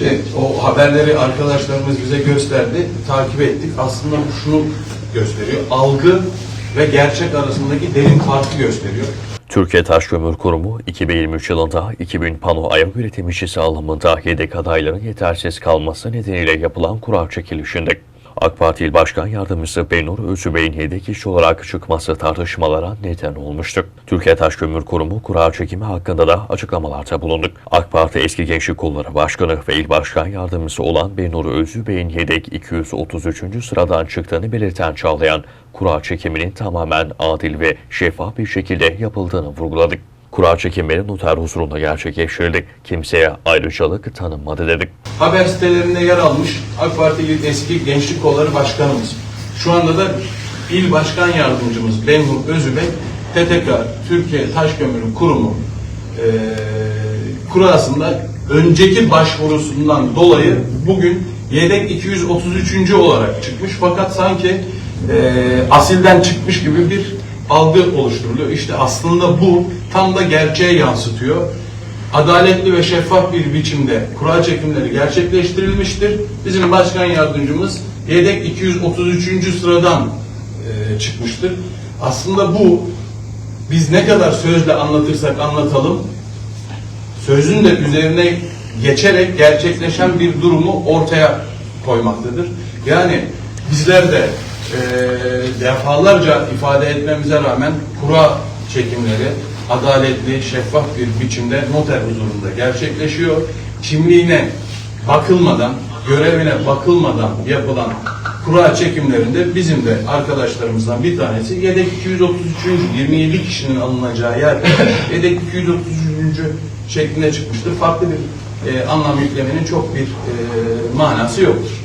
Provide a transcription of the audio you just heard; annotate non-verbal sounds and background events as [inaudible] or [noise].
Şimdi o haberleri arkadaşlarımız bize gösterdi, takip ettik. Aslında şunu gösteriyor. Algı ve gerçek arasındaki derin farkı gösteriyor. Türkiye Taş Kömür Kurumu 2023 yılında 2000 pano ayak üretim işçisi alımında yedek adayların yetersiz kalması nedeniyle yapılan kura çekilişinde AK Parti Başkan Yardımcısı Benur Özübey'in yedek işçi olarak çıkması tartışmalara neden olmuştu. Türkiye Taş Kömür Kurumu kura çekimi hakkında da açıklamalarda bulunduk. AK Parti Eski Gençlik Kolları Başkanı ve İl Başkan Yardımcısı olan Benur Özübey'in yedek 233. sıradan çıktığını belirten Çağlayan, kura çekiminin tamamen adil ve şeffaf bir şekilde yapıldığını vurguladık. Kura çekimleri noter huzurunda gerçekleştirildi. Kimseye ayrıcalık tanınmadı dedik. Haber sitelerinde yer almış AK Parti eski Gençlik Kolları Başkanımız. Şu anda da İl Başkan Yardımcımız Benhur Özübey, TTK, Türkiye Taş Kömürü Kurumu eee kurasında önceki başvurusundan dolayı bugün yedek 233. olarak çıkmış fakat sanki eee, asilden çıkmış gibi bir algı oluşturuluyor. İşte aslında bu tam da gerçeğe yansıtıyor. Adaletli ve şeffaf bir biçimde kura çekimleri gerçekleştirilmiştir. Bizim başkan yardımcımız yedek 233. sıradan eee, çıkmıştır. Aslında bu biz ne kadar sözle anlatırsak anlatalım sözün de üzerine geçerek gerçekleşen bir durumu ortaya koymaktadır. Yani bizler de eee, defalarca ifade etmemize rağmen kura çekimleri adaletli, şeffaf bir biçimde noter huzurunda gerçekleşiyor. Kimliğine bakılmadan, görevine bakılmadan yapılan kura çekimlerinde bizim de arkadaşlarımızdan bir tanesi yedek 233. 27 kişinin alınacağı yerde [laughs] yedek 233. şeklinde çıkmıştır. Farklı bir e, anlam yüklemenin çok bir e, manası yoktur.